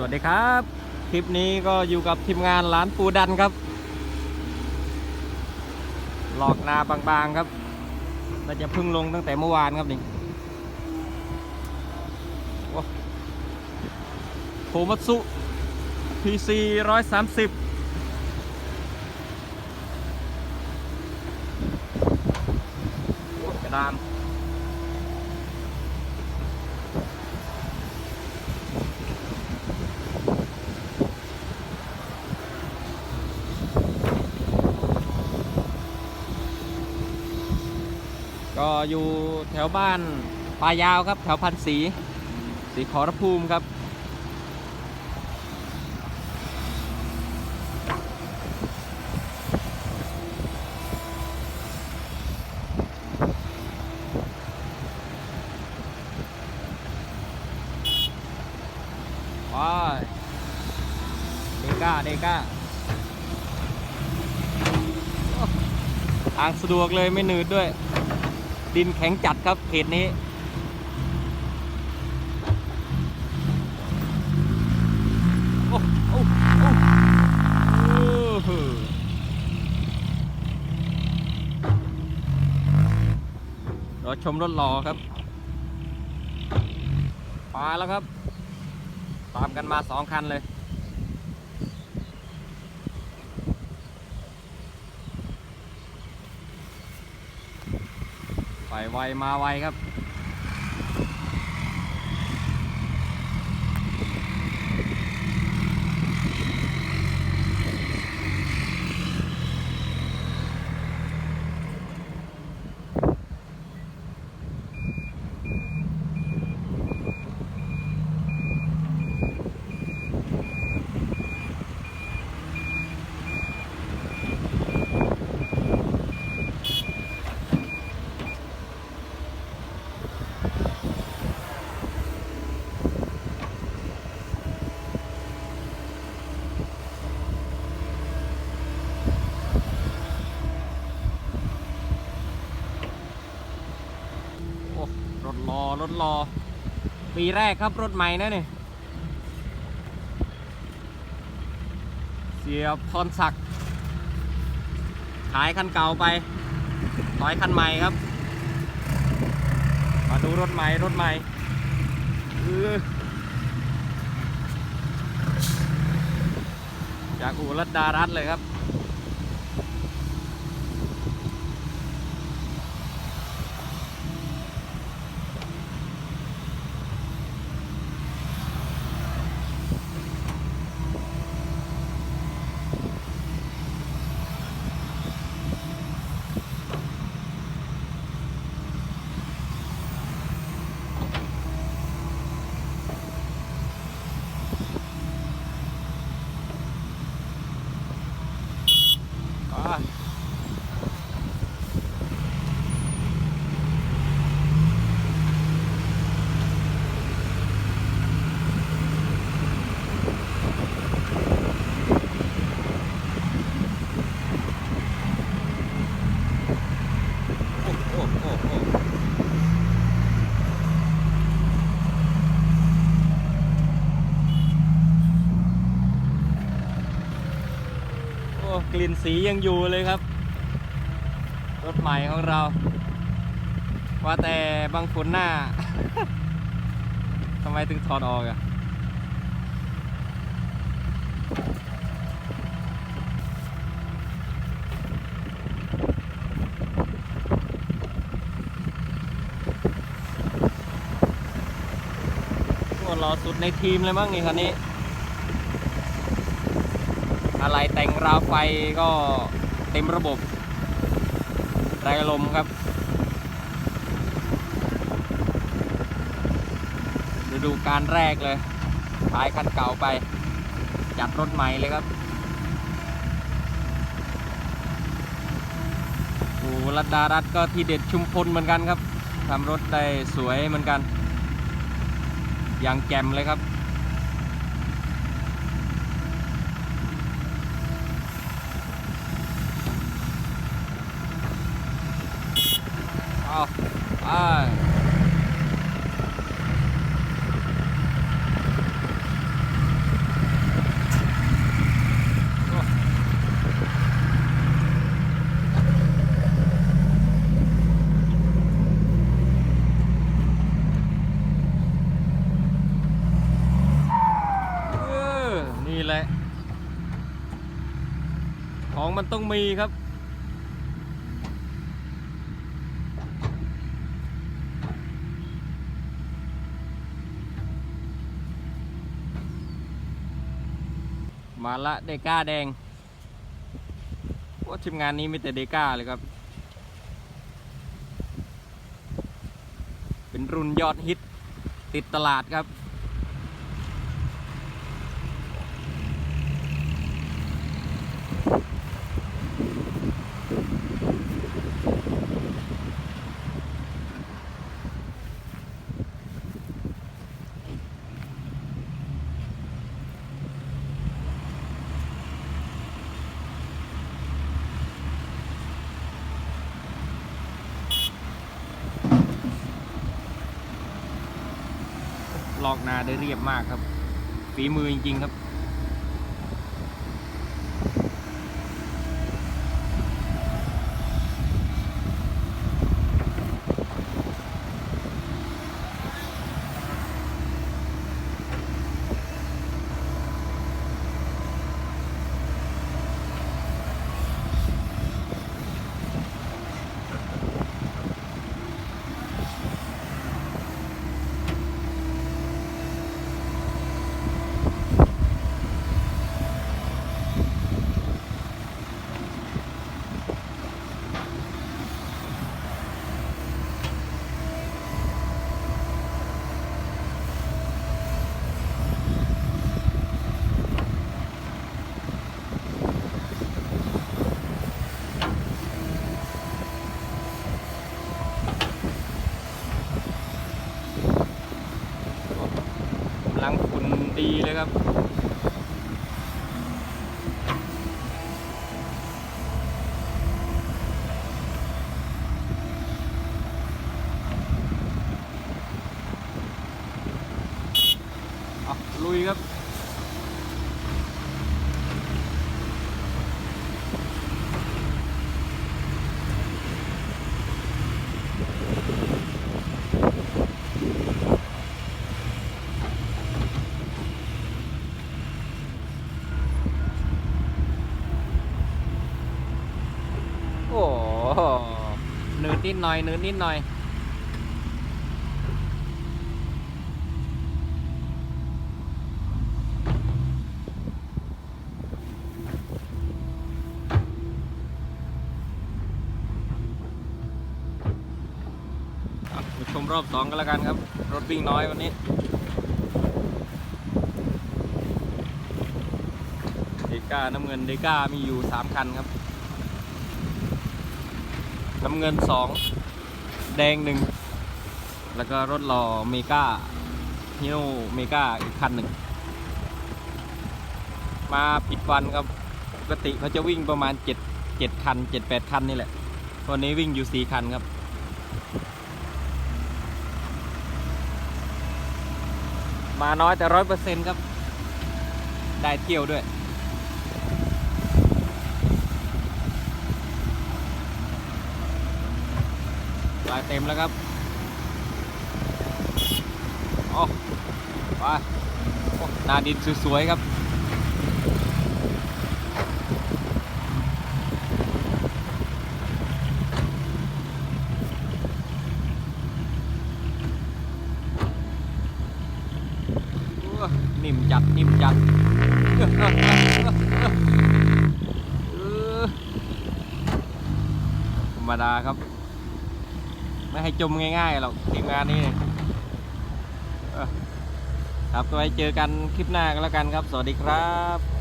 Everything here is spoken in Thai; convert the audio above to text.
สวัสดีครับ คลิปนี้ก็อยู่กับทีมงานร้านปูดันครับ หลอกนาบางๆครับเราจะพึ่งลงตั้งแต่เมื่อวานครับนี่โอ้โทมัตสุ PC ร้อยสามสิบกระดาม ก็อยู่แถวบ้านปลายาวครับ แถวพันสีสีขอรภูมิครับ ว้าเดก้า เดก้าอ้ทางสะดวกเลยไม่หนืดด้วย ดินแข็งจัดครับเขตนี้ โอ้โอ้โอ้รอชมรถรอครับมาแล้วครับ ตามกันมาสองคันเลย ไปไวมาไวครับ โอ้ รอรถรอ ปีแรกครับรถใหม่นะนี่เสียพรศักดิ์ขายคันเก่าไปถอยคันใหม่ครับ มาดูรถใหม่ รถใหม่จากอู่รัตดารัตเลยครับ อ่าโอ้โอ้โอ้โอ้โอ้ก ลิ่นสียังอยู่เลยครับ รถใหม่ของเรา ว่าแต่บางฝนหน้า ทำไมถึงถอดออกอะโอ้รอสุดในทีมเลยมั้งนี่คันนี้ อะไรแต่งราวไฟก็เต็มระบบไรลมครับ ฤดูการแรกเลยขายคันเก่าไป จัดรถใหม่เลยครับโอ้รัดดารัดก็ทีเด็ดชุมพลเหมือนกันครับทำรถได้สวยเหมือนกัน อย่างแจ่มเลยครับ เอาไป ของ มันต้องมีครับมาละเดก้าแดงว่าทีมงานนี้มีแต่เดก้าเลยครับ เป็นรุ่นยอดฮิตติดตลาดครับ ลอกนาได้เรียบมากครับ ฝีมือจริงๆครับ กำลังฝุ่น ดีเลยครับ ลุยครับ โอ้โหเนิดหน่อยเนินนิดหน่อย ชมรอบสองกันแล้วกันครับ รถวิ่งน้อยวันนี้เดก้าน้ำเงินเดก้ามีอยู่สามคันครับ น้ำเงินสองแดงหนึ่งแล้วก็รถหล่อเมกาฮิโนเมกาอีกคันหนึ่ง มาปิดวันครับปกติเขาจะวิ่งประมาณเจ็ดเจ็ดคันเจ็ดแปดคันนี่แหละวันนี้วิ่งอยู่สี่คันครับมาน้อยแต่ร้อยเปอร์เซ็นต์ครับ ได้เที่ยวด้วย ลาย เต็มแล้วครับโอ้ไปนาดินสวยๆครับนิ่มจัดนิ่มจัดธรรมดาครับ ไม่ให้จมง่ายๆหรอกทีมงานนี้ครับไว้เจอกันคลิปหน้ากันแล้วกันครับ สวัสดีครับ